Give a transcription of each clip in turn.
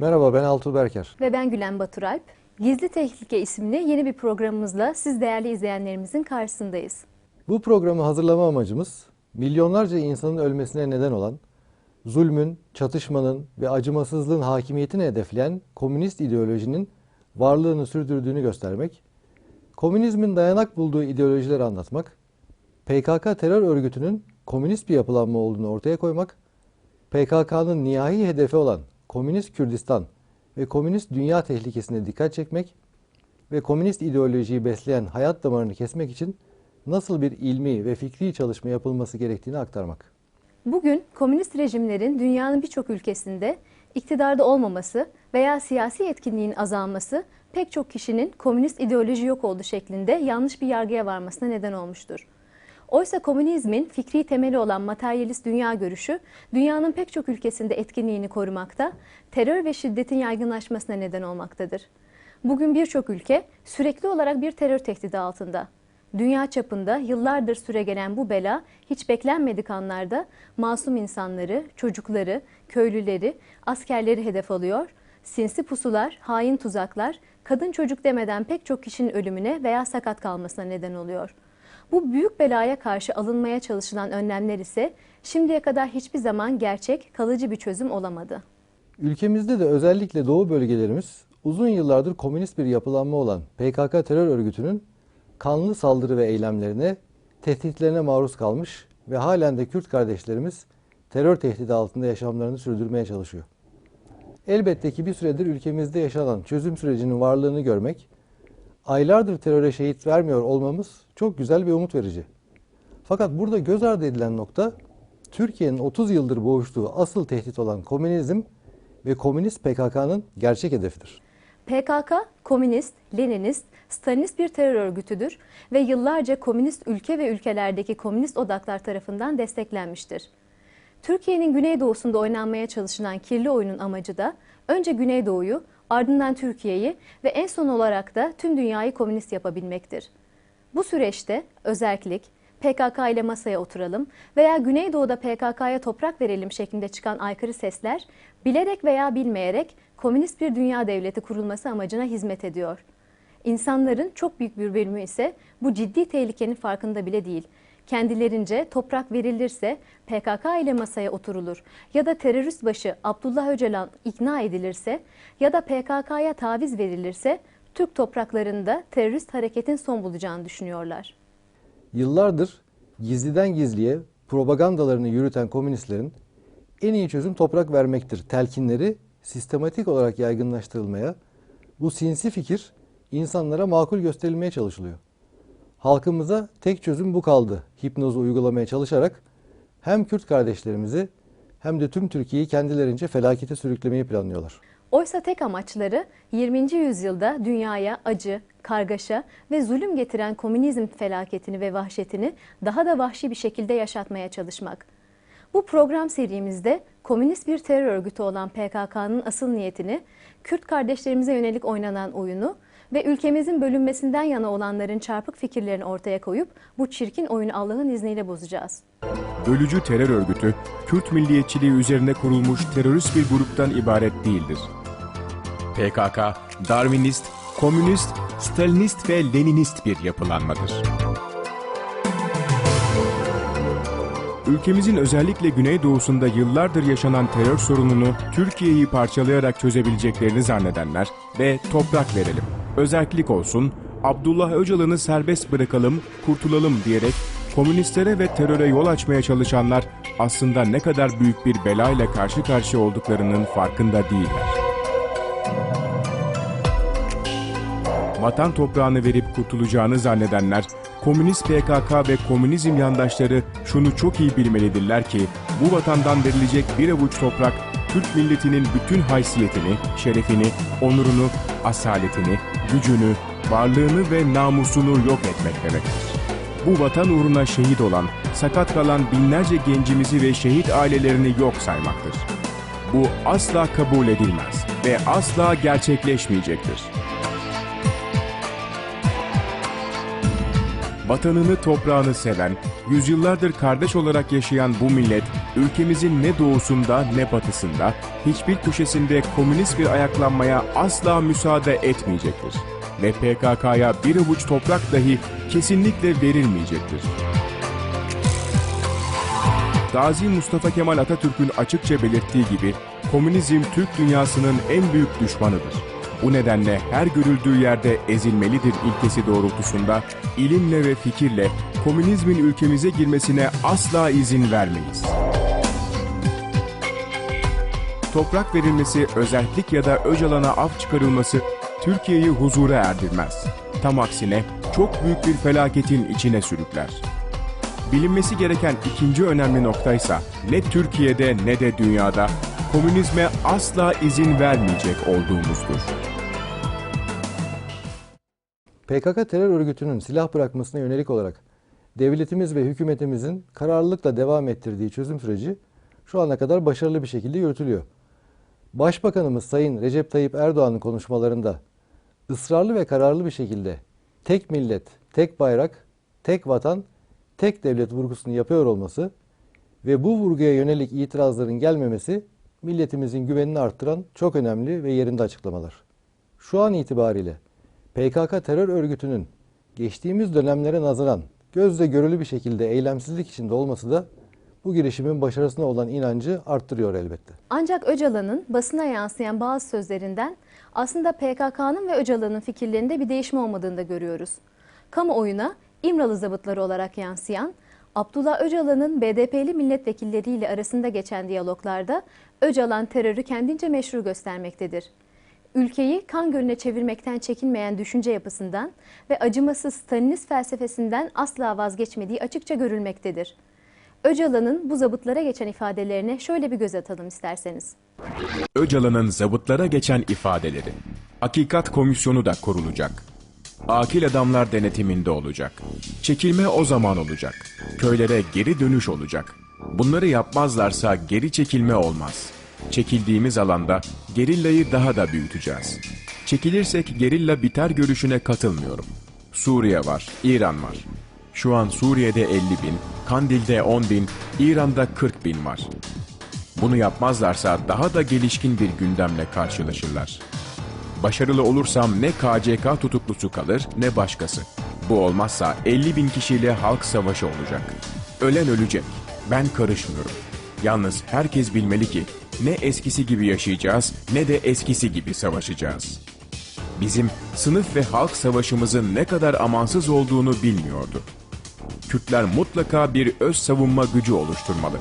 Merhaba ben Altuğ Berker. Ve ben Gülen Baturalp. Gizli Tehlike isimli yeni bir programımızla siz değerli izleyenlerimizin karşısındayız. Bu programı hazırlama amacımız milyonlarca insanın ölmesine neden olan, zulmün, çatışmanın ve acımasızlığın hakimiyetini hedefleyen komünist ideolojinin varlığını sürdürdüğünü göstermek, komünizmin dayanak bulduğu ideolojileri anlatmak, PKK terör örgütünün komünist bir yapılanma olduğunu ortaya koymak, PKK'nın nihai hedefi olan komünist Kürdistan ve komünist dünya tehlikesine dikkat çekmek ve komünist ideolojiyi besleyen hayat damarını kesmek için nasıl bir ilmi ve fikri çalışma yapılması gerektiğini aktarmak. Bugün komünist rejimlerin dünyanın birçok ülkesinde iktidarda olmaması veya siyasi etkinliğin azalması pek çok kişinin komünist ideoloji yok oldu şeklinde yanlış bir yargıya varmasına neden olmuştur. Oysa komünizmin fikri temeli olan materyalist dünya görüşü dünyanın pek çok ülkesinde etkinliğini korumakta, terör ve şiddetin yaygınlaşmasına neden olmaktadır. Bugün birçok ülke sürekli olarak bir terör tehdidi altında. Dünya çapında yıllardır süregelen bu bela hiç beklenmedik anlarda masum insanları, çocukları, köylüleri, askerleri hedef alıyor. Sinsi pusular, hain tuzaklar, kadın çocuk demeden pek çok kişinin ölümüne veya sakat kalmasına neden oluyor. Bu büyük belaya karşı alınmaya çalışılan önlemler ise şimdiye kadar hiçbir zaman gerçek, kalıcı bir çözüm olamadı. Ülkemizde de özellikle doğu bölgelerimiz uzun yıllardır komünist bir yapılanma olan PKK terör örgütünün kanlı saldırı ve eylemlerine, tehditlerine maruz kalmış ve halen de Kürt kardeşlerimiz terör tehdidi altında yaşamlarını sürdürmeye çalışıyor. Elbette ki bir süredir ülkemizde yaşanan çözüm sürecinin varlığını görmek, aylardır teröre şehit vermiyor olmamız çok güzel ve umut verici. Fakat burada göz ardı edilen nokta, Türkiye'nin 30 yıldır boğuştuğu asıl tehdit olan komünizm ve komünist PKK'nın gerçek hedefidir. PKK, komünist, Leninist, Stalinist bir terör örgütüdür ve yıllarca komünist ülke ve ülkelerdeki komünist odaklar tarafından desteklenmiştir. Türkiye'nin güneydoğusunda oynanmaya çalışılan kirli oyunun amacı da önce Güneydoğu'yu, ardından Türkiye'yi ve en son olarak da tüm dünyayı komünist yapabilmektir. Bu süreçte özellik, PKK ile masaya oturalım veya Güneydoğu'da PKK'ya toprak verelim şeklinde çıkan aykırı sesler bilerek veya bilmeyerek komünist bir dünya devleti kurulması amacına hizmet ediyor. İnsanların çok büyük bir bölümü ise bu ciddi tehlikenin farkında bile değil. Kendilerince toprak verilirse PKK ile masaya oturulur ya da terörist başı Abdullah Öcalan ikna edilirse ya da PKK'ya taviz verilirse Türk topraklarında terörist hareketin son bulacağını düşünüyorlar. Yıllardır gizliden gizliye propagandalarını yürüten komünistlerin en iyi çözüm toprak vermektir telkinleri sistematik olarak yaygınlaştırılmaya, bu sinsi fikir insanlara makul gösterilmeye çalışılıyor. Halkımıza tek çözüm bu kaldı. Hipnozu uygulamaya çalışarak hem Kürt kardeşlerimizi hem de tüm Türkiye'yi kendilerince felakete sürüklemeyi planlıyorlar. Oysa tek amaçları 20. yüzyılda dünyaya acı, kargaşa ve zulüm getiren komünizm felaketini ve vahşetini daha da vahşi bir şekilde yaşatmaya çalışmak. Bu program serimizde komünist bir terör örgütü olan PKK'nın asıl niyetini, Kürt kardeşlerimize yönelik oynanan oyunu ve ülkemizin bölünmesinden yana olanların çarpık fikirlerini ortaya koyup bu çirkin oyunu Allah'ın izniyle bozacağız. Bölücü terör örgütü, Kürt milliyetçiliği üzerine kurulmuş terörist bir gruptan ibaret değildir. PKK, Darwinist, komünist, Stalinist ve Leninist bir yapılanmadır. Ülkemizin özellikle güneydoğusunda yıllardır yaşanan terör sorununu Türkiye'yi parçalayarak çözebileceklerini zannedenler ve toprak verelim, özellik olsun, Abdullah Öcalan'ı serbest bırakalım, kurtulalım diyerek komünistlere ve teröre yol açmaya çalışanlar aslında ne kadar büyük bir belayla karşı karşıya olduklarının farkında değiller. Vatan toprağını verip kurtulacağını zannedenler, komünist PKK ve komünizm yandaşları şunu çok iyi bilmelidirler ki, bu vatandan verilecek bir avuç toprak, Türk milletinin bütün haysiyetini, şerefini, onurunu, asaletini, gücünü, varlığını ve namusunu yok etmek demektir. Bu vatan uğruna şehit olan, sakat kalan binlerce gencimizi ve şehit ailelerini yok saymaktır. Bu asla kabul edilmez ve asla gerçekleşmeyecektir. Vatanını toprağını seven, Yüzyıllardır kardeş olarak yaşayan bu millet, ülkemizin ne doğusunda ne batısında, hiçbir köşesinde komünist bir ayaklanmaya asla müsaade etmeyecektir. Ve PKK'ya bir avuç toprak dahi kesinlikle verilmeyecektir. Gazi Mustafa Kemal Atatürk'ün açıkça belirttiği gibi komünizm Türk dünyasının en büyük düşmanıdır. Bu nedenle her görüldüğü yerde ezilmelidir ilkesi doğrultusunda ilimle ve fikirle komünizmin ülkemize girmesine asla izin vermeyiz. Toprak verilmesi, özellik ya da Öcalan'a af çıkarılması Türkiye'yi huzura erdirmez. Tam aksine çok büyük bir felaketin içine sürükler. Bilinmesi gereken ikinci önemli noktaysa ne Türkiye'de ne de dünyada komünizme asla izin vermeyecek olduğumuzdur. PKK terör örgütünün silah bırakmasına yönelik olarak devletimiz ve hükümetimizin kararlılıkla devam ettirdiği çözüm süreci şu ana kadar başarılı bir şekilde yürütülüyor. Başbakanımız Sayın Recep Tayyip Erdoğan'ın konuşmalarında ısrarlı ve kararlı bir şekilde tek millet, tek bayrak, tek vatan, tek devlet vurgusunu yapıyor olması ve bu vurguya yönelik itirazların gelmemesi milletimizin güvenini arttıran çok önemli ve yerinde açıklamalar. Şu an itibariyle PKK terör örgütünün geçtiğimiz dönemlere nazaran gözle görülü bir şekilde eylemsizlik içinde olması da bu girişimin başarısına olan inancı arttırıyor elbette. Ancak Öcalan'ın basına yansıyan bazı sözlerinden aslında PKK'nın ve Öcalan'ın fikirlerinde bir değişme olmadığını da görüyoruz. Kamuoyuna İmralı zabıtları olarak yansıyan, Abdullah Öcalan'ın BDP'li milletvekilleriyle arasında geçen diyaloglarda Öcalan terörü kendince meşru göstermektedir. Ülkeyi kan gölüne çevirmekten çekinmeyen düşünce yapısından ve acımasız Stalinist felsefesinden asla vazgeçmediği açıkça görülmektedir. Öcalan'ın bu zabıtlara geçen ifadelerine şöyle bir göz atalım isterseniz. Öcalan'ın zabıtlara geçen ifadeleri. Hakikat komisyonu da kurulacak. Akil adamlar denetiminde olacak. Çekilme o zaman olacak. Köylere geri dönüş olacak. Bunları yapmazlarsa geri çekilme olmaz. Çekildiğimiz alanda gerillayı daha da büyüteceğiz. Çekilirsek gerilla biter görüşüne katılmıyorum. Suriye var, İran var. Şu an Suriye'de 50 bin, Kandil'de 10 bin, İran'da 40 bin var. Bunu yapmazlarsa daha da gelişkin bir gündemle karşılaşırlar. Başarılı olursam ne KCK tutuklusu kalır ne başkası. Bu olmazsa 50 bin kişiyle halk savaşı olacak. Ölen ölecek. Ben karışmıyorum. Yalnız herkes bilmeli ki ne eskisi gibi yaşayacağız ne de eskisi gibi savaşacağız. Bizim sınıf ve halk savaşımızın ne kadar amansız olduğunu bilmiyordu. Kürtler mutlaka bir öz savunma gücü oluşturmalı.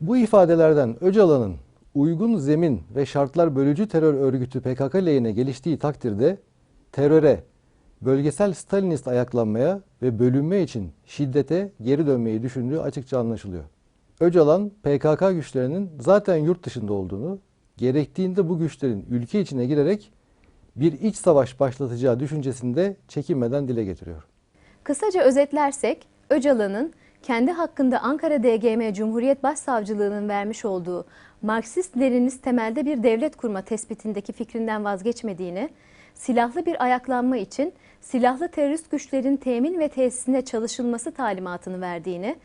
Bu ifadelerden Öcalan'ın uygun zemin ve şartlar bölücü terör örgütü PKK lehine geliştiği takdirde teröre, bölgesel Stalinist ayaklanmaya ve bölünme için şiddete geri dönmeyi düşündüğü açıkça anlaşılıyor. Öcalan PKK güçlerinin zaten yurt dışında olduğunu, gerektiğinde bu güçlerin ülke içine girerek bir iç savaş başlatacağı düşüncesini de çekinmeden dile getiriyor. Kısaca özetlersek, Öcalan'ın kendi hakkında Ankara DGM Cumhuriyet Başsavcılığı'nın vermiş olduğu Marksist-Leninist temelde bir devlet kurma tespitindeki fikrinden vazgeçmediğini, silahlı bir ayaklanma için silahlı terörist güçlerin temin ve tesisine çalışılması talimatını verdiğini,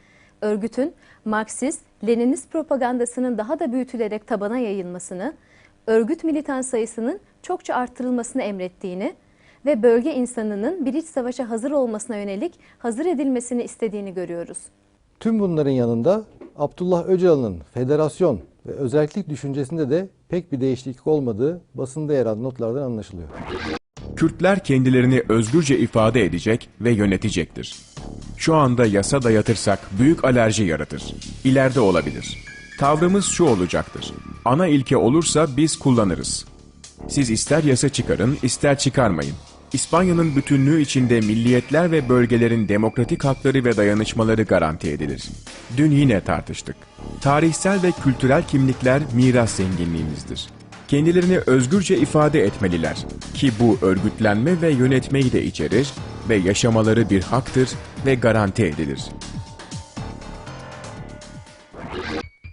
örgütün Marksist, Leninist propagandasının daha da büyütülerek tabana yayılmasını, örgüt militan sayısının çokça arttırılmasını emrettiğini ve bölge insanının bir iç savaşa hazır olmasına yönelik hazır edilmesini istediğini görüyoruz. Tüm bunların yanında Abdullah Öcalan'ın federasyon ve özellik düşüncesinde de pek bir değişiklik olmadığı basında yer alan notlardan anlaşılıyor. Kürtler kendilerini özgürce ifade edecek ve yönetecektir. Şu anda yasa dayatırsak büyük alerji yaratır. İleride olabilir. Tavrımız şu olacaktır. Ana ilke olursa biz kullanırız. Siz ister yasa çıkarın, ister çıkarmayın. İspanya'nın bütünlüğü içinde milliyetler ve bölgelerin demokratik hakları ve dayanışmaları garanti edilir. Dün yine tartıştık. Tarihsel ve kültürel kimlikler miras zenginliğimizdir. Kendilerini özgürce ifade etmeliler ki bu örgütlenme ve yönetmeyi de içerir ve yaşamaları bir haktır ve garanti edilir.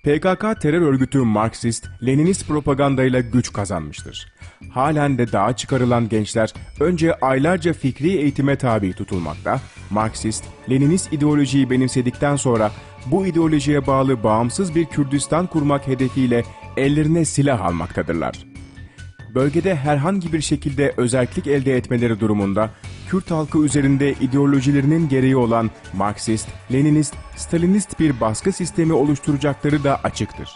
PKK terör örgütü Marksist, Leninist propagandayla güç kazanmıştır. Halen de dağa çıkarılan gençler önce aylarca fikri eğitime tabi tutulmakta, Marksist, Leninist ideolojiyi benimsedikten sonra bu ideolojiye bağlı bağımsız bir Kürdistan kurmak hedefiyle ellerine silah almaktadırlar. Bölgede herhangi bir şekilde özellik elde etmeleri durumunda Kürt halkı üzerinde ideolojilerinin gereği olan Marksist, Leninist, Stalinist bir baskı sistemi oluşturacakları da açıktır.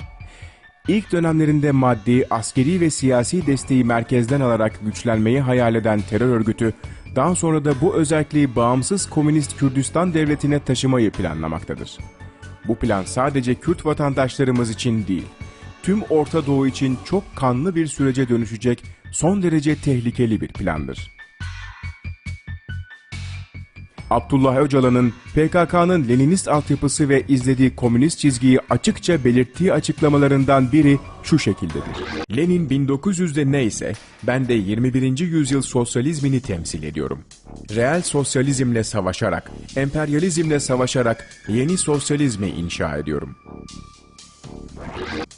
İlk dönemlerinde maddi, askeri ve siyasi desteği merkezden alarak güçlenmeyi hayal eden terör örgütü, daha sonra da bu özelliği bağımsız komünist Kürdistan devletine taşımayı planlamaktadır. Bu plan sadece Kürt vatandaşlarımız için değil, tüm Orta Doğu için çok kanlı bir sürece dönüşecek son derece tehlikeli bir plandır. Abdullah Öcalan'ın PKK'nın Leninist altyapısı ve izlediği komünist çizgiyi açıkça belirttiği açıklamalarından biri şu şekildedir. Lenin 1900'de neyse ben de 21. yüzyıl sosyalizmini temsil ediyorum. Reel sosyalizmle savaşarak, emperyalizmle savaşarak yeni sosyalizmi inşa ediyorum.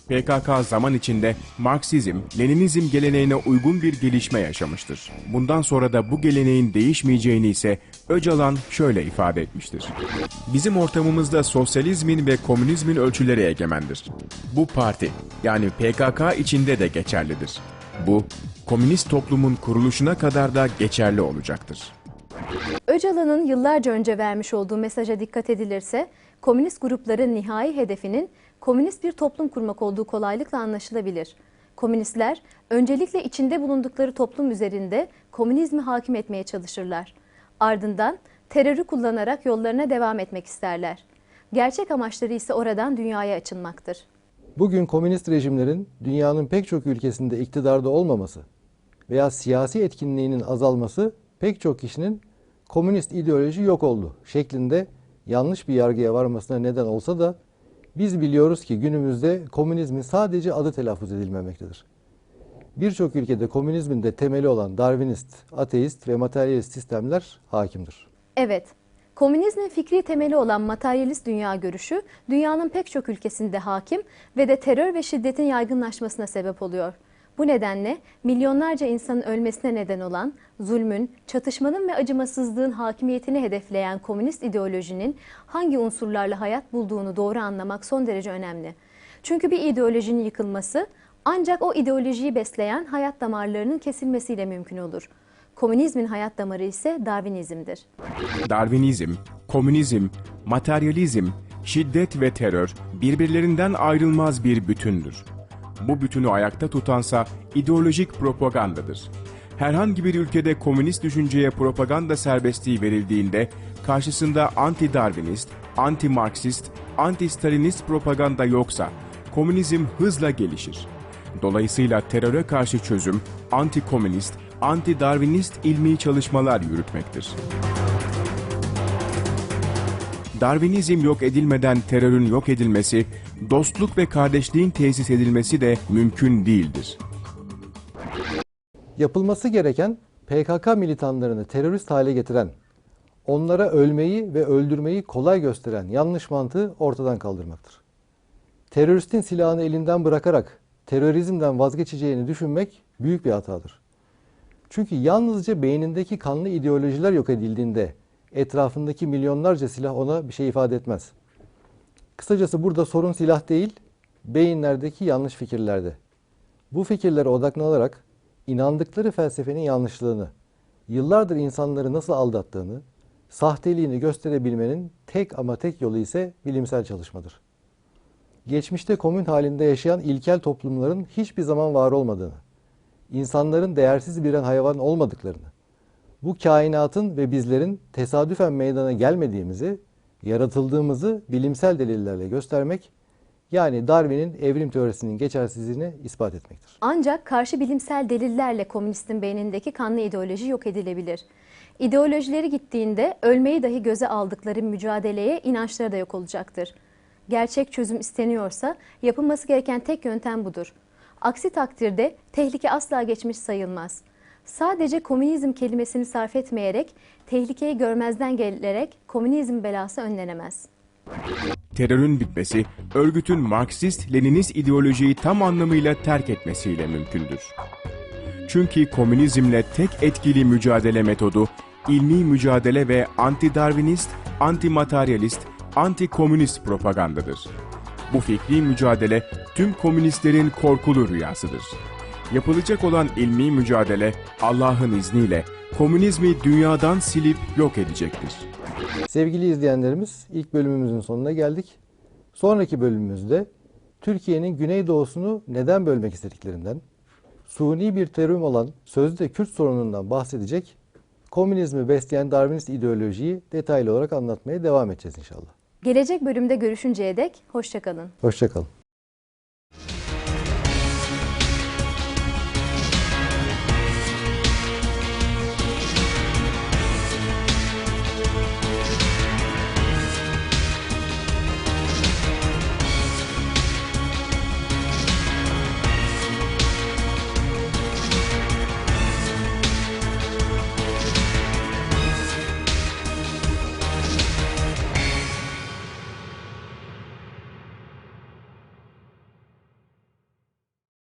PKK zaman içinde Marksizm, Leninizm geleneğine uygun bir gelişme yaşamıştır. Bundan sonra da bu geleneğin değişmeyeceğini ise Öcalan şöyle ifade etmiştir. Bizim ortamımızda sosyalizmin ve komünizmin ölçüleri egemendir. Bu parti, yani PKK içinde de geçerlidir. Bu, komünist toplumun kuruluşuna kadar da geçerli olacaktır. Öcalan'ın yıllarca önce vermiş olduğu mesaja dikkat edilirse, komünist grupların nihai hedefinin komünist bir toplum kurmak olduğu kolaylıkla anlaşılabilir. Komünistler öncelikle içinde bulundukları toplum üzerinde komünizmi hakim etmeye çalışırlar. Ardından terörü kullanarak yollarına devam etmek isterler. Gerçek amaçları ise oradan dünyaya açılmaktır. Bugün komünist rejimlerin dünyanın pek çok ülkesinde iktidarda olmaması veya siyasi etkinliğinin azalması pek çok kişinin komünist ideoloji yok oldu şeklinde yanlış bir yargıya varmasına neden olsa da biz biliyoruz ki günümüzde komünizmin sadece adı telaffuz edilmemektedir. Birçok ülkede komünizmin de temeli olan Darwinist, ateist ve materyalist sistemler hakimdir. Evet, komünizmin fikri temeli olan materyalist dünya görüşü dünyanın pek çok ülkesinde hakim ve de terör ve şiddetin yaygınlaşmasına sebep oluyor. Bu nedenle milyonlarca insanın ölmesine neden olan zulmün, çatışmanın ve acımasızlığın hakimiyetini hedefleyen komünist ideolojinin hangi unsurlarla hayat bulduğunu doğru anlamak son derece önemli. Çünkü bir ideolojinin yıkılması ancak o ideolojiyi besleyen hayat damarlarının kesilmesiyle mümkün olur. Komünizmin hayat damarı ise Darwinizmdir. Darwinizm, komünizm, materyalizm, şiddet ve terör birbirlerinden ayrılmaz bir bütündür. Bu bütünü ayakta tutansa ideolojik propagandadır. Herhangi bir ülkede komünist düşünceye propaganda serbestliği verildiğinde karşısında anti-Darwinist, anti-Marksist, anti-Stalinist propaganda yoksa komünizm hızla gelişir. Dolayısıyla teröre karşı çözüm anti-komünist, anti-Darwinist ilmi çalışmalar yürütmektir. Darwinizm yok edilmeden terörün yok edilmesi, dostluk ve kardeşliğin tesis edilmesi de mümkün değildir. Yapılması gereken PKK militanlarını terörist hale getiren, onlara ölmeyi ve öldürmeyi kolay gösteren yanlış mantığı ortadan kaldırmaktır. Teröristin silahını elinden bırakarak terörizmden vazgeçeceğini düşünmek büyük bir hatadır. Çünkü yalnızca beynindeki kanlı ideolojiler yok edildiğinde etrafındaki milyonlarca silah ona bir şey ifade etmez. Kısacası burada sorun silah değil, beyinlerdeki yanlış fikirlerde. Bu fikirlere odaklanarak inandıkları felsefenin yanlışlığını, yıllardır insanları nasıl aldattığını, sahteliğini gösterebilmenin tek ama tek yolu ise bilimsel çalışmadır. Geçmişte komün halinde yaşayan ilkel toplumların hiçbir zaman var olmadığını, insanların değersiz birer hayvan olmadıklarını, bu kainatın ve bizlerin tesadüfen meydana gelmediğimizi, yaratıldığımızı bilimsel delillerle göstermek, yani Darwin'in evrim teorisinin geçersizliğini ispat etmektir. Ancak karşı bilimsel delillerle komünistin beynindeki kanlı ideoloji yok edilebilir. İdeolojileri gittiğinde ölmeyi dahi göze aldıkları mücadeleye inançları da yok olacaktır. Gerçek çözüm isteniyorsa yapılması gereken tek yöntem budur. Aksi takdirde tehlike asla geçmiş sayılmaz. Sadece komünizm kelimesini sarf etmeyerek, tehlikeyi görmezden gelerek komünizm belası önlenemez. Terörün bitmesi, örgütün Marksist-Leninist ideolojiyi tam anlamıyla terk etmesiyle mümkündür. Çünkü komünizmle tek etkili mücadele metodu, ilmi mücadele ve anti-Darwinist, anti-materyalist, anti-komünist propagandadır. Bu fikri mücadele tüm komünistlerin korkulu rüyasıdır. Yapılacak olan ilmi mücadele Allah'ın izniyle komünizmi dünyadan silip yok edecektir. Sevgili izleyenlerimiz ilk bölümümüzün sonuna geldik. Sonraki bölümümüzde Türkiye'nin güneydoğusunu neden bölmek istediklerinden, suni bir terim olan sözde Kürt sorunundan bahsedecek, komünizmi besleyen Darwinist ideolojiyi detaylı olarak anlatmaya devam edeceğiz inşallah. Gelecek bölümde görüşünceye dek hoşçakalın. Hoşçakalın.